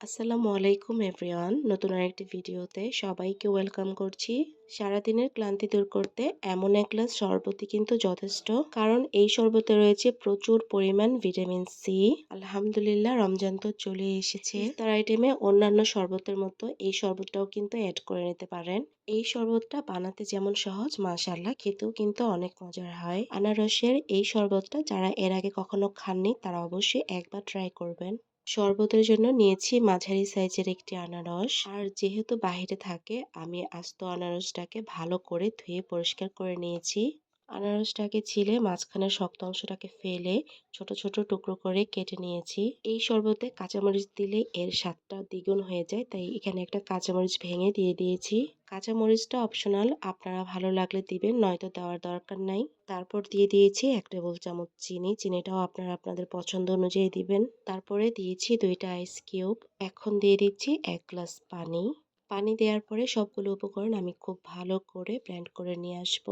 আসসালামু আলাইকুম এভরিওয়ান। নতুন আরেকটি ভিডিওতে সবাইকে ওয়েলকাম করছি। সারাদিনের ক্লান্তি দূর করতে এমন এক গ্লাস শরবতই কিন্তু যথেষ্ট, কারণ এই শরবতে রয়েছে প্রচুর পরিমাণ ভিটামিন সি আলহামদুলিল্লাহ, রমজান তো চলে এসেছে। তার আইটেমে অন্যান্য শরবতের মতো এই শরবতটাও কিন্তু অ্যাড করে নিতে পারেন। এই শরবতটা বানাতে যেমন সহজ মাশাল্লাহ খেতেও কিন্তু অনেক মজার হয়। আনারসের এই শরবতটা যারা এর আগে কখনো খাননি, তারা অবশ্যই একবার ট্রাই করবেন। শরবতের জন্য নিয়েছি মাঝারি সাইজের একটি আনারস। আর যেহেতু বাহিরে থাকে, আমি আস্ত আনারসটাকে ভালো করে ধুয়ে পরিষ্কার করে নিয়েছি। আনারসটাকে ছিলে মাঝখানের শক্ত অংশটাকে ফেলে ছোট ছোট টুকরো করে কেটে নিয়েছি। এই শরবতে কাঁচামরিচ দিলে এর স্বাদটা দ্বিগুণ হয়ে যায়, তাই এখানে একটা কাঁচামরিচ ভেঙে দিয়ে দিয়েছি। কাঁচামরিচটা অপশনাল, আপনারা ভালো লাগলে দিবেন, নয়তো দেওয়ার দরকার নাই। তারপর দিয়ে দিয়েছি এক টেবিল চামচ চিনি, চিনিটাও আপনারা আপনাদের পছন্দ অনুযায়ী দিবেন। তারপরে দিয়েছি দুইটা আইস কিউব এখন দিয়ে দিচ্ছি এক গ্লাস পানি। পানি দেওয়ার পরে সবগুলো উপকরণ আমি খুব ভালো করে ব্লেন্ড করে নিয়ে আসব।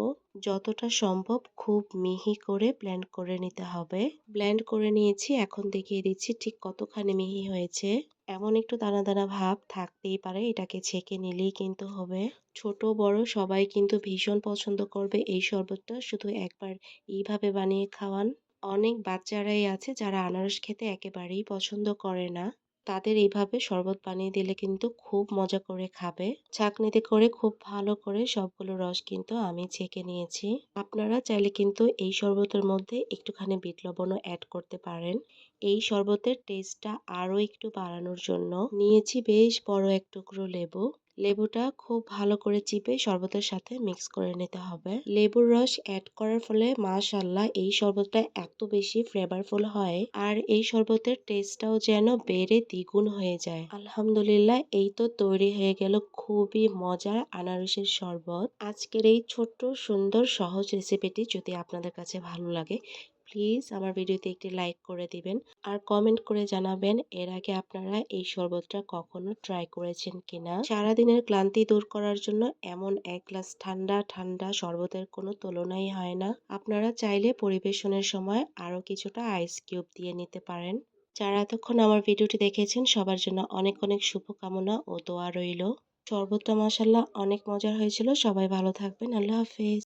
যতটা সম্ভব খুব মিহি করে ব্লেন্ড করে নিতে হবে। ব্লেন্ড করে নিয়েছি, এখন দেখিয়ে দিচ্ছি ঠিক কতখানি মিহি হয়েছে। এমন একটু দানা দানা ভাব থাকতেই পারে, এটাকে ছেঁকে নিলেই কিন্তু হবে। ছোট, বড় সবাই কিন্তু ভীষণ পছন্দ করবে এই শরবতটা, শুধু একবার এইভাবে বানিয়ে খাওয়ান। অনেক বাচ্চারাই আছে যারা আনারস খেতে একেবারেই পছন্দ করে না। তাদের এইভাবে শরবত বানিয়ে দিলে কিন্তু খুব মজা করে খাবে। ছাঁকনিতে করে খুব ভালো করে সবগুলো রস কিন্তু আমি ছেঁকে নিয়েছি। আপনারা চাইলে কিন্তু এই শরবতের মধ্যে একটুখানি বিট লবণও অ্যাড করতে পারেন। এই শরবতের টেস্টটা আরও একটু বাড়ানোর জন্য নিয়েছি বেশ বড় এক টুকরো লেবু। লেবুটা খুব ভালো করে চিপে শরবতের সাথে মিক্স করে নিতে হবে। লেবুর রস অ্যাড করার ফলে মাশাল্লাহ এই শরবতটা এত বেশি ফ্লেভারফুল হয় আর এই শরবতের টেস্টটাও যেন বেড়ে দ্বিগুণ হয়ে যায়। আলহামদুলিল্লাহ এই তো তৈরি হয়ে গেল খুবই মজার আনারসের শরবত। আজকের এই ছোট্ট সুন্দর সহজ রেসিপিটি যদি আপনাদের কাছে ভালো লাগে প্লিজ আমার ভিডিওতে একটি লাইক করে দিবেন। আর কমেন্ট করে জানাবেন, এর আগে আপনারা এই শরবতটা কখনো ট্রাই করেছেন কিনা? সারাদিনের ক্লান্তি দূর করার জন্য এমন এক গ্লাস ঠান্ডা ঠান্ডা শরবতের কোনো তুলনাই হয় না। আপনারা চাইলে পরিবেশনের সময় আরও কিছুটা আইস কিউব দিয়ে নিতে পারেন। যারা এতক্ষণ আমার ভিডিওটি দেখেছেন, সবার জন্য অনেক অনেক শুভকামনা ও দোয়া রইল। শরবতটা মশাল্লা অনেক মজার হয়েছিল। সবাই ভালো থাকবেন। আল্লাহ হাফেজ।